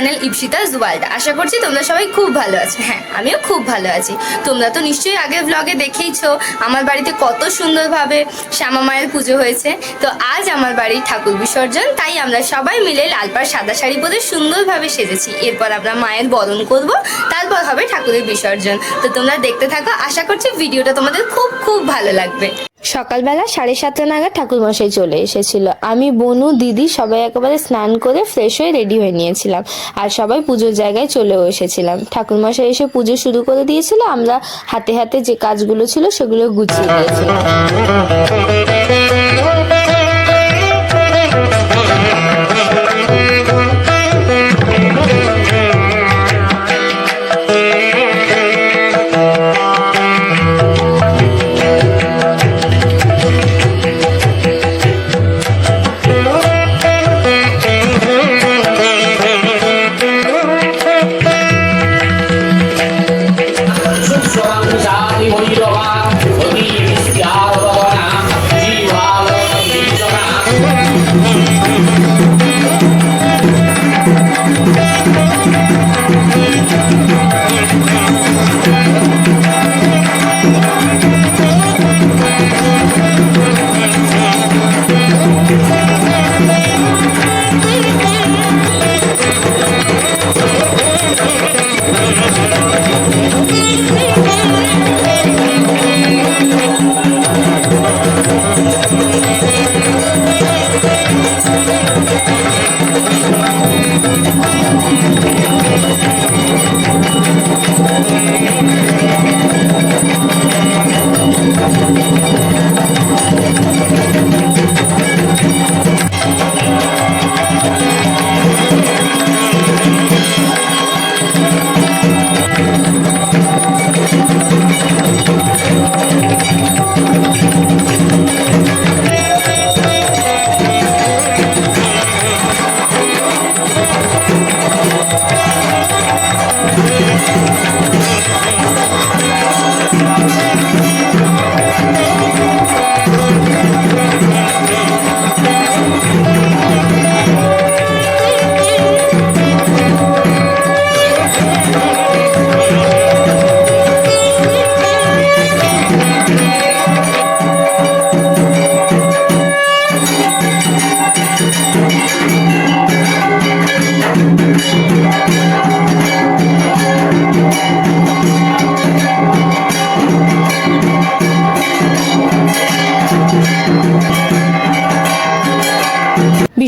Channel Ipsita জুবালদা আশা করছি তোমরা সবাই খুব ভালো আছো। হ্যাঁ আমিও খুব ভালো আছি। তোমরা তো নিশ্চয়ই আগের ব্লগে দেখেইছো আমার বাড়িতে কত সুন্দরভাবে শ্যামা মায়ের পুজো হয়েছে। তো আজ আমার বাড়ির ঠাকুর বিসর্জন, তাই আমরা সবাই মিলে লালপাড় সাদা শাড়ি পরে সুন্দরভাবে সেজেছি। এরপর আমরা মায়ের বরণ করব, তারপর হবে ঠাকুরের বিসর্জন। তো তোমরা দেখতে থাকো, আশা করছি ভিডিওটা তোমাদের খুব খুব ভালো লাগবে। সকালবেলা সাড়ে সাতটা নাগাদ ঠাকুরমশাই চলে এসেছিল। আমি, বনু, দিদি সবাই একেবারে স্নান করে ফ্রেশ হয়ে রেডি হয়ে নিয়েছিলাম আর সবাই পুজোর জায়গায় চলেও এসেছিলাম। ঠাকুরমশাই এসে পুজো শুরু করে দিয়েছিল, আমরা হাতে হাতে যে কাজগুলো ছিল সেগুলো গুছিয়ে দিয়েছিলাম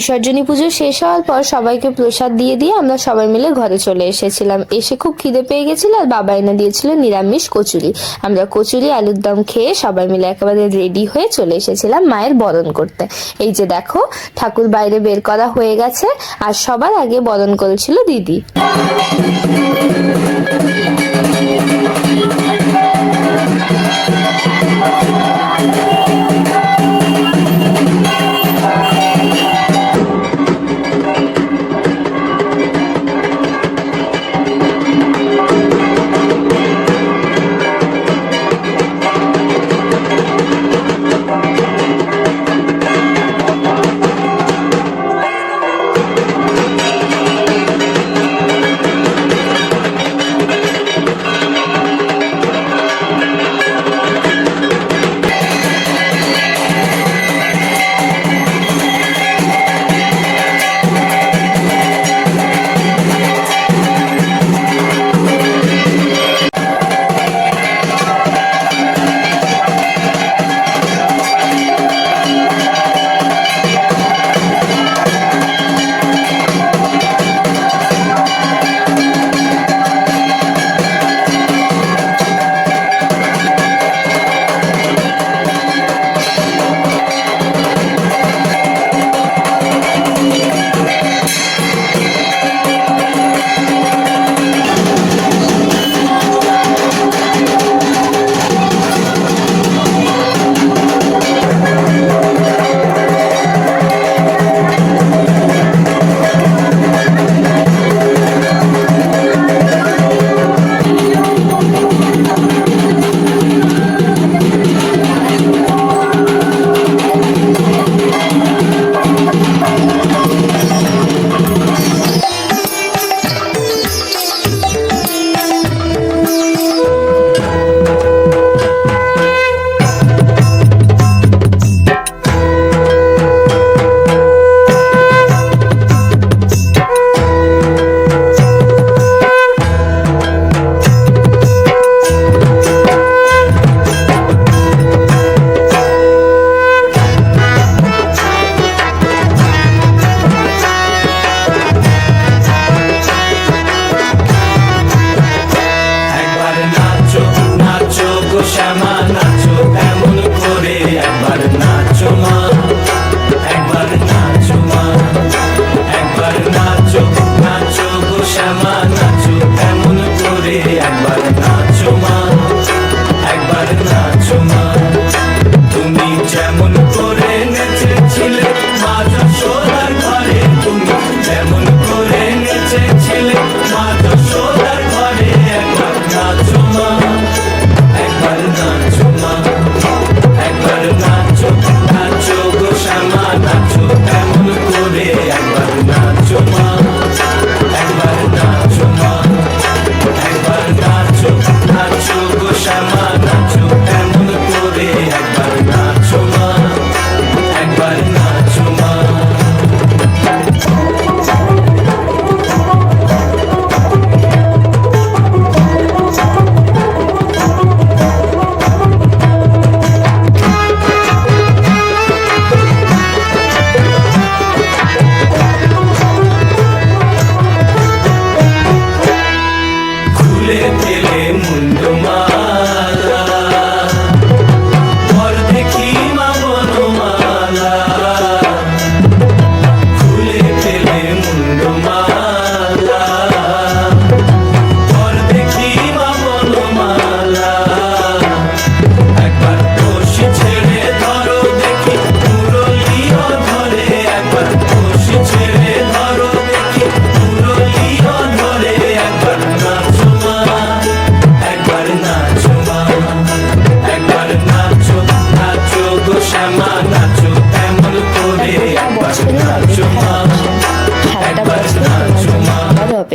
বিসর্জনী পুজো শেষ হওয়ার পর সবাইকে প্রসাদ দিয়ে দিয়ে আমরা সবাই মিলে ঘরে চলে এসেছিলাম। এসে খুব খিদে পেয়ে গেছিল আর বাবা এনে দিয়েছিল নিরামিষ কচুরি। আমরা কচুরি, আলুর দম খেয়ে সবাই মিলে একেবারে রেডি হয়ে চলে এসেছিলাম মায়ের বরণ করতে। এই যে দেখো, ঠাকুর বাইরে বের করা হয়ে গেছে আর সবার আগে বরণ করেছিল দিদি।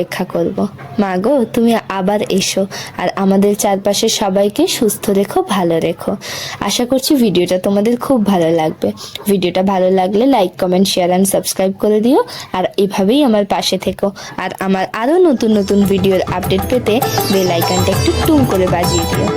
দেখা করব। মা গো, তুমি আবার এসো আর আমাদের চারপাশে সবাইকে সুস্থ রেখো, ভালো রেখো। আশা করছি ভিডিওটা তোমাদের খুব ভালো লাগবে। ভিডিওটা ভালো লাগলে like comment share and subscribe করে দিও আর এভাবেই আমার পাশে থেকো। আর আমার আরও নতুন নতুন ভিডিওর আপডেট পেতে বেল আইকনটা একটু টুম করে বাজিয়ে দিও।